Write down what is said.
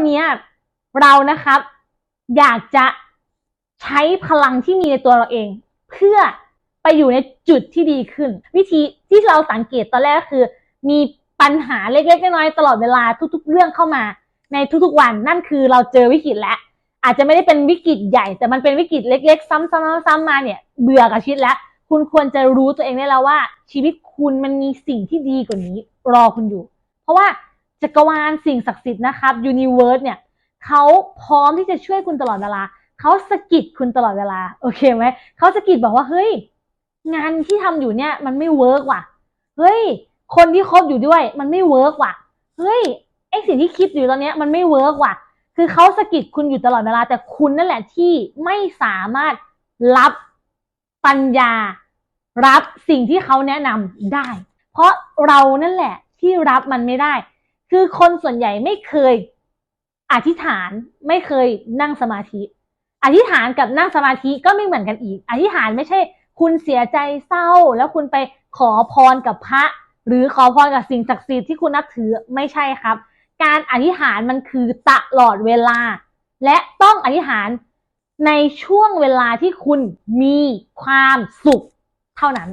วันนี้เรานะครับ อยากจะใช้พลังที่มีในตัวเราเอง เพื่อไปอยู่ในจุดที่ดีขึ้น วิธีที่เราสังเกตตอนแรกก็คือ มีปัญหาเล็กๆน้อยๆตลอดเวลาทุก ๆ เรื่องเข้ามา ในทุกๆวันนั่นคือเราเจอวิกฤตแล้วอาจจะไม่ได้เป็นวิกฤตใหญ่ แต่มันเป็นวิกฤตเล็ก ๆ ซ้ำๆๆมาเนี่ยเบื่อกับชีวิตแล้ว คุณควรจะรู้ตัวเองได้แล้วว่า ชีวิตคุณมันมีสิ่งที่ดีกว่านี้ รอคุณอยู่ เพราะว่า จักรวาลสิ่งศักดิ์สิทธิ์นะครับยูนิเวิร์สเนี่ยเขาพร้อมที่จะช่วยคุณตลอดเวลาเขาสะกิดคุณตลอดเวลา โอเคไหมเขาสะกิดบอกว่าเฮ้ย งานที่ทำอยู่เนี่ยมันไม่เวิร์กว่ะเฮ้ย คนที่คบอยู่ด้วยมันไม่เวิร์กว่ะเฮ้ยไอสิ่งที่คิดอยู่ตอนเนี้ยมันไม่เวิร์กว่ะ คือเขาสะกิดคุณอยู่ตลอดเวลา แต่คุณนั่นแหละที่ไม่สามารถรับปัญญา รับสิ่งที่เขาแนะนำได้ เพราะเรานั่นแหละที่รับมันไม่ได้ คือคนส่วนใหญ่ไม่เคยอธิษฐานไม่เคยนั่งสมาธิ อธิษฐานกับนั่งสมาธิก็ไม่เหมือนกันอีก อธิษฐานไม่ใช่ คุณเสียใจเศร้า แล้วคุณไปขอพรกับพระ หรือขอพรกับสิ่งศักดิ์สิทธิ์ที่คุณนับถือไม่ใช่ครับ การอธิษฐานมันคือตลอดเวลา และต้องอธิษฐานในช่วงเวลาที่คุณมีความสุขเท่านั้น